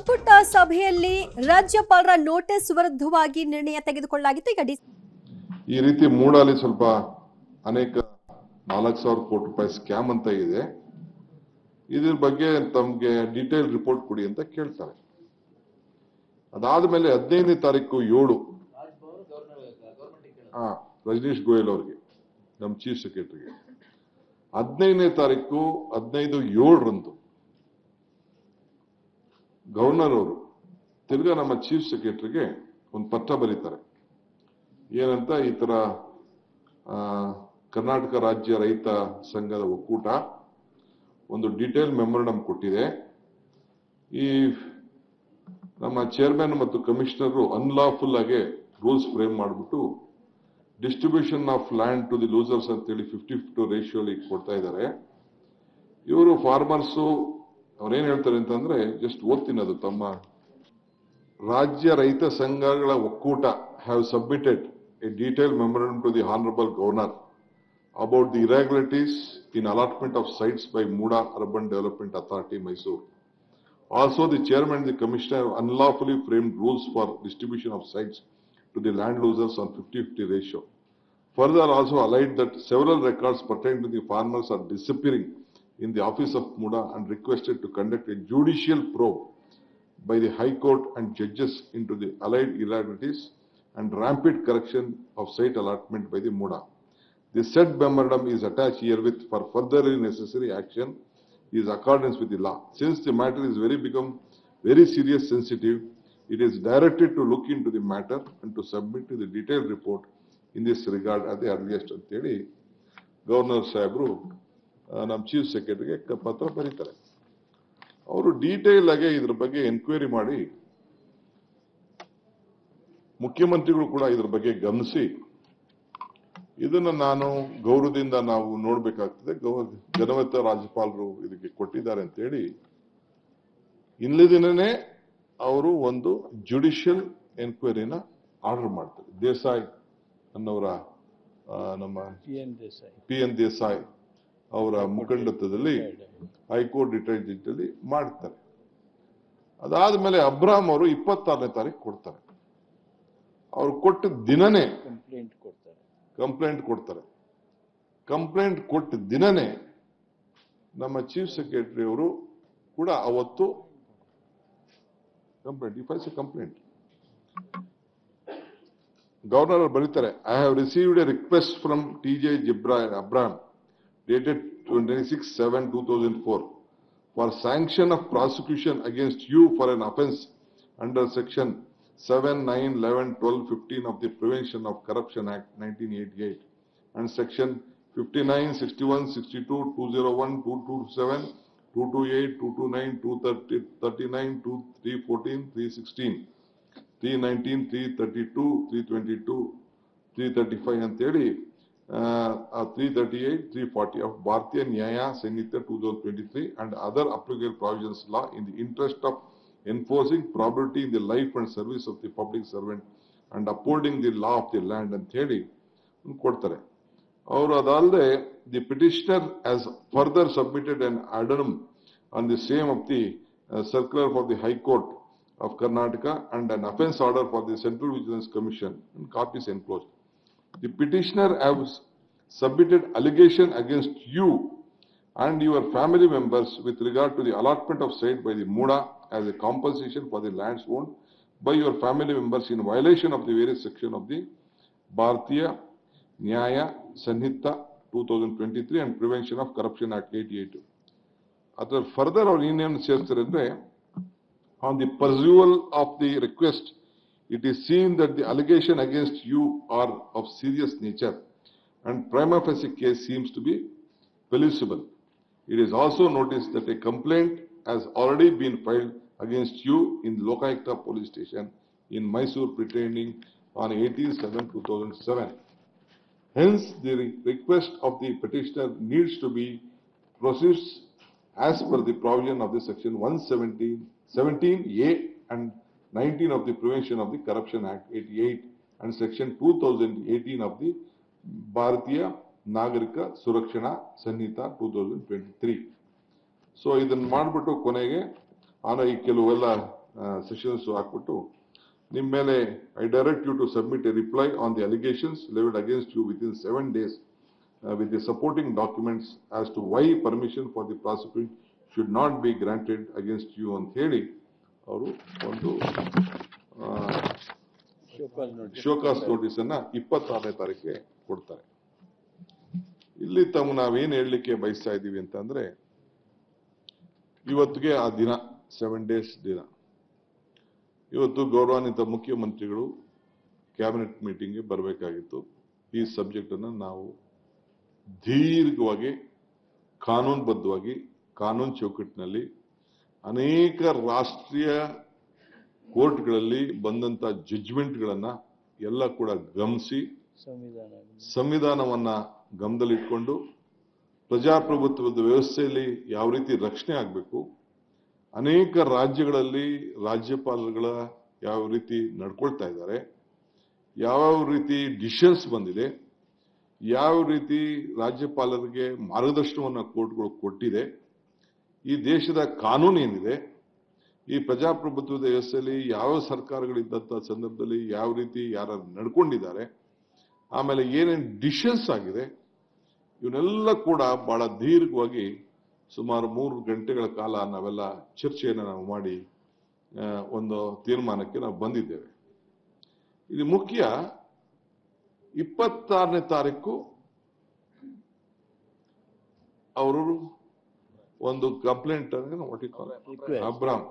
ಸಂಪುಟ ಸಭೆಯಲ್ಲಿ ರಾಜ್ಯಪಾಲರ ನೋಟಿಸ್ ವಿರುದ್ಧವಾಗಿ ನಿರ್ಣಯ ತೆಗೆದುಕೊಳ್ಳಲಾಗಿತ್ತು. ಈಗ ಈ ರೀತಿ ಮೂಡಲ್ಲಿ ಸ್ವಲ್ಪ ಅನೇಕ ನಾಲ್ಕು ಸಾವಿರ ಕೋಟಿ ರೂಪಾಯಿ ಸ್ಕ್ಯಾಮ್ ಅಂತ ಇದೆ. ಇದ್ರ ಬಗ್ಗೆ ತಮ್ಗೆ ಡೀಟೇಲ್ ರಿಪೋರ್ಟ್ ಕೊಡಿ ಅಂತ ಕೇಳ್ತಾರೆ. ಅದಾದ್ಮೇಲೆ ಹದಿನೈದನೇ ತಾರೀಕು ಏಳು. ಹಾ, ರಜನೀಶ್ ಗೋಯಲ್ ಅವ್ರಿಗೆ ನಮ್ಮ ಚೀಫ್ ಸೆಕ್ರೆಟರಿಗೆ. ಹದಿನೈದನೇ ತಾರೀಕು ಹದಿನೈದು ಏಳರಂದು ಗವರ್ನರ್ ಅವರು ತಿರ್ಗಾ ನಮ್ಮ ಚೀಫ್ ಸೆಕ್ರೆಟರಿಗೆ ಒಂದು ಪತ್ರ ಬರೀತಾರೆ. ಏನಂತ ಈ ತರ ಕರ್ನಾಟಕ ರಾಜ್ಯ ರೈತ ಸಂಘದ ಒಕ್ಕೂಟ ಒಂದು ಡೀಟೇಲ್ ಮೆಮೊರಂಡಮ್ ಕೊಟ್ಟಿದೆ. ಈ ನಮ್ಮ ಚೇರ್ಮನ್ ಮತ್ತು ಕಮಿಷನರು ಅನ್ಲಾಫುಲ್ ಆಗಿ ರೂಲ್ಸ್ ಫ್ರೇಮ್ ಮಾಡಿಬಿಟ್ಟು distribution of land to the losers ಅಂತೇಳಿ ಫಿಫ್ಟಿ ಫಿಫ್ಟಿ ರೇಷಿಯೋಲಿ ಕೊಡ್ತಾ ಇದ್ದಾರೆ. ಇವರು ಫಾರ್ಮರ್ಸು ಅವ್ರೇನು ಹೇಳ್ತಾರೆ ಅಂತಂದ್ರೆ ಜಸ್ಟ್ ಓದ್ತೀನಿ ಅದು, ತಮ್ಮ. ರಾಜ್ಯ ರೈತ ಸಂಘಗಳ ಒಕ್ಕೂಟ have submitted a detail memorandum to the honourable governor about the irregularities in allotment of sites by MUDA urban development authority Mysuru also the chairman the commissioner unlawfully framed rules for distribution of sites to the land losers on fifty fifty ratio further also alleged that several records pertain to the farmers are disappearing in the office of Muda and requested to conduct a judicial probe by the High Court and judges into the allied irregularities and rampant correction of site allotment by the Muda. The said memorandum is attached herewith for further necessary action is accordance with the law. Since the matter is very become very serious sensitive, it is directed to look into the matter and to submit to the detailed report in this regard at the earliest ಅಂತೇಳಿ governor ಸಾಹೇಬರು ನಮ್ಮ chief ಸೆಕ್ರೆಟರಿಗೆ ಪತ್ರ ಬರೀತಾರೆ. ಅವರು detail ಆಗಿ ಇದ್ರ ಬಗ್ಗೆ enquiry ಮಾಡಿ ಮುಖ್ಯಮಂತ್ರಿಗಳು ಕೂಡ ಇದ್ರ ಬಗ್ಗೆ ಗಮನಿಸಿ ಇದನ್ನ ನಾನು ಗೌರವದಿಂದ ನಾವು ನೋಡ್ಬೇಕಾಗ್ತದೆ. ಗೌ- ಜನವತ್ತ ರಾಜ್ಯಪಾಲರು ಇದಕ್ಕೆ ಕೊಟ್ಟಿದ್ದಾರೆ ಅಂತ ಹೇಳಿ ದಿನನೇ ಅವರು ಒಂದು ಜುಡಿಷಿಯಲ್ ಎನ್ಕ್ವೈರಿನ ಆರ್ಡರ್ ಮಾಡ್ತಾರೆ. ದೇಸಾಯಿ ಅನ್ನೋರ ನಮ್ಮ P N Desai P N Desai ಅವರ ಮುಖಂಡತ್ವದಲ್ಲಿ ಹೈಕೋರ್ಟ್ ಜಡ್ಜ್ ಅಲ್ಲಿ ಮಾಡ್ತಾರೆ. ಅದಾದ್ಮೇಲೆ ಅಬ್ರಾಮ್ ಅವರು ಇಪ್ಪತ್ತಾರನೇ ತಾರೀಕು ಕೊಡ್ತಾರೆ. ಅವ್ರು ಕೊಟ್ಟ ದಿನನೇ ಕಂಪ್ಲೇಂಟ್ ಕೊಡ್ತಾರೆ. ಕಂಪ್ಲೇಂಟ್ ಕೊಡ್ತಾರೆ. ಕಂಪ್ಲೇಂಟ್ ಕೊಟ್ಟ ದಿನನೇ ನಮ್ಮ ಚೀಫ್ ಸೆಕ್ರೆಟರಿ ಅವರು ಕೂಡ ಅವತ್ತು complaint if is a complaint governor ಅವ್ರು ಬರೀತಾರೆ I have received a request from T J zebra Abraham dated twenty six seven two thousand four for sanction of prosecution against you for an offence under section 7, 9, 11, 12, 15 of the Prevention of Corruption Act 1988 and section 59, 61, 62, 201, 227, 228, 229, 230, 39, 314, 316, 319, 332, 322, 335 ಅಂತೇಳಿ Three thirty eight three forty of Bharatiya Nyaya Sanhita two thousand twenty three and other applicable provisions law in the interest of enforcing probity in the life and service of the public servant and affording the law of the land ಅಂತ ಹೇಳಿ ಒಂದ್ ಕೊಡ್ತಾರೆ ಅವರು ಅದಲ್ಲದೆ the petitioner has further submitted an addendum on the same of the circular for the High Court of Karnataka and an offence order for the Central Vigilance Commission and copies enclosed. The petitioner has submitted allegation against you and your family members with regard to the allotment of site by the MUDA as a compensation for the lands owned by your family members in violation of the various section of the Bharatiya Nyaya Sanhita 2023 and Prevention of Corruption Act 88. After further, our union says on the perusal of the request it is seen that the allegation against you are of serious nature and prima facie case seems to be feasible. It is also noticed that a complaint has already been filed against you in Lokayukta Police Station in Mysore pertaining on 18/7/2007. Hence, the request of the petitioner needs to be processed as per the provision of the section 117, 17A and 19 of the Prevention of the Corruption Act 88 and section 2018 of the Bharatiya Nagarika Surakshana Sanhita 2023. So ಇದನ್ನು ಮಾಡಿಬಿಟ್ಟು ಕೊನೆಗೆ ಆನ ಈ ಕೆಲವೆಲ್ಲ sessions ಹಾಕ್ಬಿಟ್ಟು ನಿಮ್ಮ ಮೇಲೆ I direct you to submit a reply on the allegations levied against you within seven days with the supporting documents as to why permission for the prosecute should not be granted against you ಅಂತ ಹೇಳಿ ಅವರು ಒಂದು show cause notice. Show cause notice ಅನ್ನ ಇಪ್ಪತ್ತಾರನೇ ತಾರೀಕಿಗೆ ಕೊಡ್ತಾರೆ. ಇಲ್ಲಿ ತಮ್ಮ ನಾವೇನ್ ಹೇಳಲಿಕ್ಕೆ ಬಯಸ್ತಾ ಇದ್ದೀವಿ ಅಂತಂದ್ರೆ ಇವತ್ತಿಗೆ ಆ ದಿನ ಸೆವೆನ್ ಡೇಸ್ ದಿನ. ಇವತ್ತು ಗೌರವಾನ್ವಿತ ಮುಖ್ಯಮಂತ್ರಿಗಳು ಕ್ಯಾಬಿನೆಟ್ ಮೀಟಿಂಗ್ಗೆ ಬರಬೇಕಾಗಿತ್ತು. ಈ ಸಬ್ಜೆಕ್ಟ್ ಅನ್ನ ನಾವು ದೀರ್ಘವಾಗಿ ಕಾನೂನುಬದ್ಧವಾಗಿ ಕಾನೂನು ಚೌಕಟ್ಟಿನಲ್ಲಿ ಅನೇಕ ರಾಷ್ಟ್ರೀಯ ಕೋರ್ಟ್ಗಳಲ್ಲಿ ಬಂದಂತ ಜಡ್ಜ್ಮೆಂಟ್ಗಳನ್ನ ಎಲ್ಲ ಕೂಡ ಗಮನಿಸಿ ಸಂವಿಧಾನ ಸಂವಿಧಾನವನ್ನ ಗಮನದಲ್ಲಿಟ್ಕೊಂಡು ಪ್ರಜಾಪ್ರಭುತ್ವದ ವ್ಯವಸ್ಥೆಯಲ್ಲಿ ಯಾವ ರೀತಿ ರಕ್ಷಣೆ ಆಗಬೇಕು, ಅನೇಕ ರಾಜ್ಯಗಳಲ್ಲಿ ರಾಜ್ಯಪಾಲರುಗಳ ಯಾವ ರೀತಿ ನಡ್ಕೊಳ್ತಾ ಇದ್ದಾರೆ, ಯಾವ ರೀತಿ ಡಿಸಿಷನ್ಸ್ ಬಂದಿದೆ, ಯಾವ ರೀತಿ ರಾಜ್ಯಪಾಲರಿಗೆ ಮಾರ್ಗದರ್ಶನವನ್ನು ಕೋರ್ಟ್ಗಳು ಕೊಟ್ಟಿದೆ ಈ ದೇಶದ ಕಾನೂನು ಏನಿದೆ, ಈ ಪ್ರಜಾಪ್ರಭುತ್ವದ ವ್ಯವಸ್ಥೆಯಲ್ಲಿ ಯಾವ ಸರ್ಕಾರಗಳಿದ್ದಂಥ ಸಂದರ್ಭದಲ್ಲಿ ಯಾವ ರೀತಿ ಯಾರು ನಡ್ಕೊಂಡಿದ್ದಾರೆ, ಆಮೇಲೆ ಏನೇನು ಡಿಶನ್ಸ್ ಆಗಿದೆ, ಇವನ್ನೆಲ್ಲ ಕೂಡ ಬಹಳ ದೀರ್ಘವಾಗಿ ಸುಮಾರು ಮೂರು ಗಂಟೆಗಳ ಕಾಲ ನಾವೆಲ್ಲ ಚರ್ಚೆಯನ್ನು ನಾವು ಮಾಡಿ ಒಂದು ತೀರ್ಮಾನಕ್ಕೆ ನಾವು ಬಂದಿದ್ದೇವೆ. ಇದು ಮುಖ್ಯ, ಇಪ್ಪತ್ತಾರನೇ ತಾರೀಕು ಅವರು ಒಂದು ಕಂಪ್ಲೇಂಟ್. ಅಬ್ರಾಮ್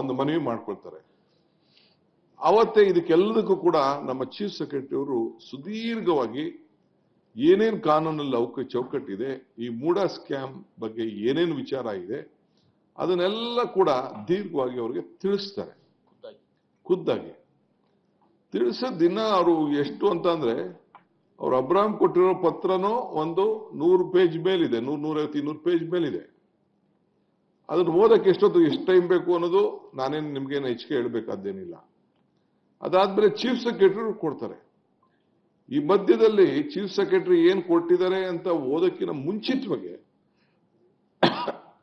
ಒಂದು ಮನವಿ ಮಾಡ್ಕೊಳ್ತಾರೆ. ಅವತ್ತೇ ಇದಕ್ಕೆಲ್ಲದಕ್ಕೂ ಕೂಡ ನಮ್ಮ ಚೀಫ್ ಸೆಕ್ರೆಟರಿ ಅವರು ಸುದೀರ್ಘವಾಗಿ ಏನೇನು ಕಾನೂನಲ್ಲಿ ಅವಕ ಚೌಕಟ್ಟಿದೆ ಈ ಮೂಡ ಸ್ಕ್ಯಾಮ್ ಬಗ್ಗೆ ಏನೇನು ವಿಚಾರ ಇದೆ ಅದನ್ನೆಲ್ಲ ಕೂಡ ದೀರ್ಘವಾಗಿ ಅವ್ರಿಗೆ ತಿಳಿಸ್ತಾರೆ. ಖುದ್ದಾಗಿ. ತಿಳಿಸೋ ದಿನ ಅವರು ಎಷ್ಟು ಅಂತಂದ್ರೆ ಅವ್ರು ಅಬ್ರಾಮ್ ಕೊಟ್ಟಿರೋ ಪತ್ರನೂ ಒಂದು ನೂರು ಪೇಜ್ ಮೇಲಿದೆ, ನೂರ್, ನೂರೈವತ್ತು, ಇನ್ನೂರು ಪೇಜ್ ಮೇಲಿದೆ. ಅದನ್ನ ಓದಕ್ಕೆ ಎಷ್ಟೊತ್ತು, ಎಷ್ಟು ಟೈಮ್ ಬೇಕು ಅನ್ನೋದು ನಾನೇನು ನಿಮ್ಗೇನು ಹೆಚ್ಚಿಗೆ ಹೇಳಬೇಕಾದ್ದೇನಿಲ್ಲ. ಅದಾದ್ಮೇಲೆ ಚೀಫ್ ಸೆಕ್ರೆಟರಿ ಕೊಡ್ತಾರೆ. ಈ ಮಧ್ಯದಲ್ಲಿ ಚೀಫ್ ಸೆಕ್ರೆಟರಿ ಏನ್ ಕೊಟ್ಟಿದ್ದಾರೆ ಅಂತ ಓದಕ್ಕಿಂತ ಮುಂಚಿತವಾಗಿ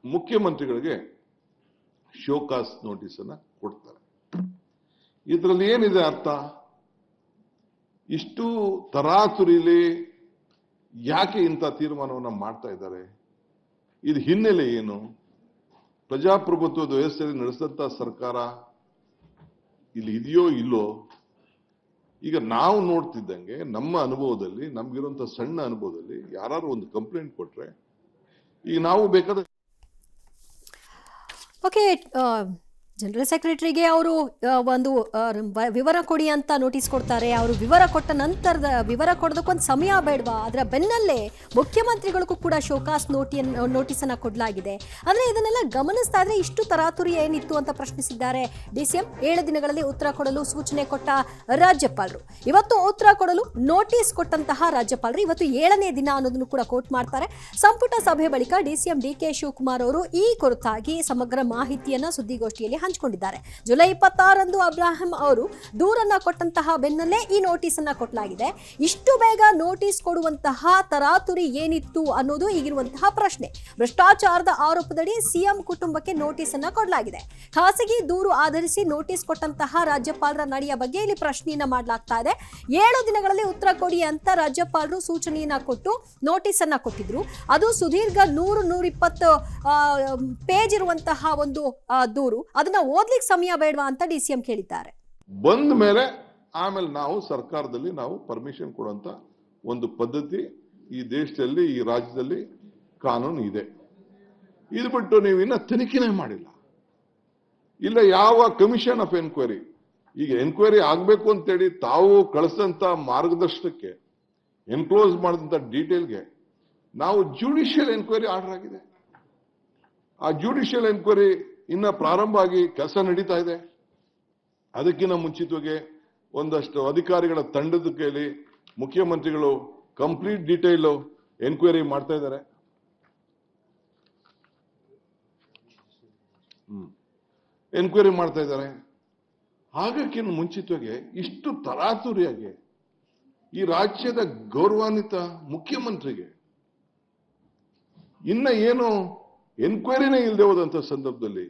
ಮುಖ್ಯಮಂತ್ರಿಗಳಿಗೆ ಶೋಕಾಸ್ ನೋಟಿಸ್ ಅನ್ನ ಕೊಡ್ತಾರೆ. ಇದರಲ್ಲಿ ಏನಿದೆ ಅರ್ಥ? ಇಷ್ಟು ತರಾತುರಿಲಿ ಯಾಕೆ ಇಂಥ ತೀರ್ಮಾನವನ್ನು ಮಾಡ್ತಾ ಇದ್ದಾರೆ? ಇದು ಹಿನ್ನೆಲೆ ಏನು? ಪ್ರಜಾಪ್ರಭುತ್ವದ ವ್ಯವಸ್ಥೆಯಲ್ಲಿ ನಡೆಸಿದಂತ ಸರ್ಕಾರ ಇಲ್ಲಿ ಇದೆಯೋ ಇಲ್ಲೋ? ಈಗ ನಾವು ನೋಡ್ತಿದ್ದಂಗೆ ನಮ್ಮ ಅನುಭವದಲ್ಲಿ, ನಮ್ಗಿರುವಂತ ಸಣ್ಣ ಅನುಭವದಲ್ಲಿ ಯಾರು ಒಂದು ಕಂಪ್ಲೇಂಟ್ ಕೊಟ್ರೆ ಈಗ ನಾವು ಬೇಕಾದ ಓಕೆ ಜನರಲ್ ಸೆಕ್ರೆಟರಿಗೆ ಅವರು ಒಂದು ವಿವರ ಕೊಡಿ ಅಂತ ನೋಟಿಸ್ ಕೊಡ್ತಾರೆ. ಅವರು ವಿವರ ಕೊಟ್ಟ ನಂತರದ, ವಿವರ ಕೊಡೋದಕ್ಕೊಂದು ಸಮಯ ಬೇಡವಾ? ಅದರ ಬೆನ್ನಲ್ಲೇ ಮುಖ್ಯಮಂತ್ರಿಗಳಿಗೂ ಕೂಡ ಶೋಕಾಸ್ ನೋಟಿಯನ್ನು ನೋಟಿಸನ್ನು ಕೊಡಲಾಗಿದೆ. ಅಂದರೆ ಇದನ್ನೆಲ್ಲ ಗಮನಿಸ್ತಾ ಇದ್ರೆ ಇಷ್ಟು ತರಾತುರಿ ಏನಿತ್ತು ಅಂತ ಪ್ರಶ್ನಿಸಿದ್ದಾರೆ. ಡಿ ಸಿ ಎಂ ಏಳು ದಿನಗಳಲ್ಲಿ ಉತ್ತರ ಕೊಡಲು ಸೂಚನೆ ಕೊಟ್ಟ ರಾಜ್ಯಪಾಲರು. ಇವತ್ತು ಉತ್ತರ ಕೊಡಲು ನೋಟಿಸ್ ಕೊಟ್ಟಂತಹ ರಾಜ್ಯಪಾಲರು ಇವತ್ತು ಏಳನೇ ದಿನ ಅನ್ನೋದನ್ನು ಕೂಡ ಕೋಟ್ ಮಾಡ್ತಾರೆ. ಸಂಪುಟ ಸಭೆ ಬಳಿಕ ಡಿಸಿಎಂ ಡಿ ಕೆ ಶಿವಕುಮಾರ್ ಅವರು ಈ ಕುರಿತಾಗಿ ಸಮಗ್ರ ಮಾಹಿತಿಯನ್ನು ಸುದ್ದಿಗೋಷ್ಠಿಯಲ್ಲಿ ಹಂಚಿಕೊಂಡಿದ್ದಾರೆ. ಜುಲೈ ಇಪ್ಪತ್ತಾರಂದು ಅಬ್ರಾಹಂ ಅವರು ದೂರನ್ನ ಕೊಟ್ಟಂತಹ ಬೆನ್ನಲ್ಲೇ ಈ ನೋಟಿಸ್ ಅನ್ನ ಕೊಟ್ಟಲಾಗಿದೆ ಇಷ್ಟು ಬೇಗ ನೋಟಿಸ್ ಕೊಡುವಂತಹ ತರಾತುರಿ ಏನಿತ್ತು ಅನ್ನೋದು ಈಗಿರುವಂತಹ ಪ್ರಶ್ನೆ. ಭ್ರಷ್ಟಾಚಾರದ ಆರೋಪದಡಿ ಸಿಎಂ ಕುಟುಂಬಕ್ಕೆ ನೋಟಿಸ್ ಅನ್ನ ಕೊಡಲಾಗಿದೆ. ಖಾಸಗಿ ದೂರು ಆಧರಿಸಿ ನೋಟಿಸ್ ಕೊಟ್ಟಂತಹ ರಾಜ್ಯಪಾಲರ ನಡೆಯ ಬಗ್ಗೆ ಇಲ್ಲಿ ಪ್ರಶ್ನೆಯನ್ನ ಮಾಡಲಾಗ್ತಾ ಇದೆ. ಏಳು ದಿನಗಳಲ್ಲಿ ಉತ್ತರ ಕೊಡಿ ಅಂತ ರಾಜ್ಯಪಾಲರು ಸೂಚನೆಯನ್ನ ಕೊಟ್ಟು ನೋಟಿಸ್ ಅನ್ನ ಕೊಟ್ಟಿದ್ರು. ಅದು ಸುದೀರ್ಘ ನೂರು ನೂರಿಪ್ಪತ್ತು ಪೇಜ್ ಇರುವಂತಹ ಒಂದು ದೂರು. ಅದನ್ನ ಓದ್ಲಿಕ್ಕೆ ಸಮಯ ಬೇಡವಾ ಅಂತ ಡಿ ಸಿ ಕೇಳಿದ್ದಾರೆ. ಬಂದ ಮೇಲೆ ಆಮೇಲೆ ನಾವು ಸರ್ಕಾರದಲ್ಲಿ ನಾವು ಪರ್ಮಿಷನ್ ಕೊಡುವಂತ ಒಂದು ಪದ್ಧತಿ ಈ ದೇಶದಲ್ಲಿ, ಈ ರಾಜ್ಯದಲ್ಲಿ ಕಾನೂನು ಇದೆ. ಇದು ಬಿಟ್ಟು ನೀವು ಇನ್ನ ತನಿಖೆನೇ ಮಾಡಿಲ್ಲ. ಇಲ್ಲ ಯಾವ ಕಮಿಷನ್ ಆಫ್ ಎನ್ಕ್ವೈರಿ ಈಗ ಎನ್ಕ್ವೈರಿ ಆಗ್ಬೇಕು ಅಂತೇಳಿ ತಾವು ಕಳಿಸಿದಂತ ಮಾರ್ಗದರ್ಶನಕ್ಕೆ ಎನ್ಕ್ಲೋಸ್ ಮಾಡಿದಂತ ಡೀಟೇಲ್ಗೆ ನಾವು ಜುಡಿಷಿಯಲ್ ಎನ್ಕ್ವೈರಿ ಆರ್ಡರ್ ಆಗಿದೆ. ಆ ಜುಡಿಷಿಯಲ್ ಎನ್ಕ್ವೈರಿ ಇನ್ನ ಪ್ರಾರಂಭ ಆಗಿ ಕೆಲಸ ನಡೀತಾ ಇದೆ. ಅದಕ್ಕಿಂತ ಮುಂಚಿತವಾಗಿ ಒಂದಷ್ಟು ಅಧಿಕಾರಿಗಳ ತಂಡದ ಕೈಲಿ ಮುಖ್ಯಮಂತ್ರಿಗಳು ಕಂಪ್ಲೀಟ್ ಡೀಟೇಲ್ ಎನ್ಕ್ವೈರಿ ಮಾಡ್ತಾ ಇದ್ದಾರೆ. ಎನ್ಕ್ವೈರಿ ಮಾಡ್ತಾ ಇದ್ದಾರೆ. ಆಗಕ್ಕಿಂತ ಮುಂಚಿತವಾಗಿ ಇಷ್ಟು ತರಾತುರಿಯಾಗಿ ಈ ರಾಜ್ಯದ ಗೌರವಾನ್ವಿತ ಮುಖ್ಯಮಂತ್ರಿಗೆ ಇನ್ನ ಏನು ಎನ್ಕ್ವೈರಿನೇ ಇಲ್ಲದೆ ಹೋದಂತ ಸಂದರ್ಭದಲ್ಲಿ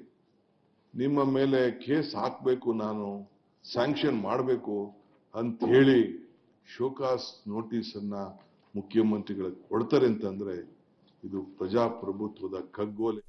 ನಿಮ್ಮ ಮೇಲೆ ಕೇಸ್ ಹಾಕಬೇಕು, ನಾನು ಸ್ಯಾಂಕ್ಷನ್ ಮಾಡಬೇಕು ಅಂತ ಹೇಳಿ ಶೋಕಾಸ್ ನೋಟಿಸ್ ಅನ್ನ ಮುಖ್ಯಮಂತ್ರಿಗಳಿಗೆ ಕೊಡ್ತಾರೆ ಅಂತಂದ್ರೆ ಇದು ಪ್ರಜಾಪ್ರಭುತ್ವದ ಕಗ್ಗೋಲೆ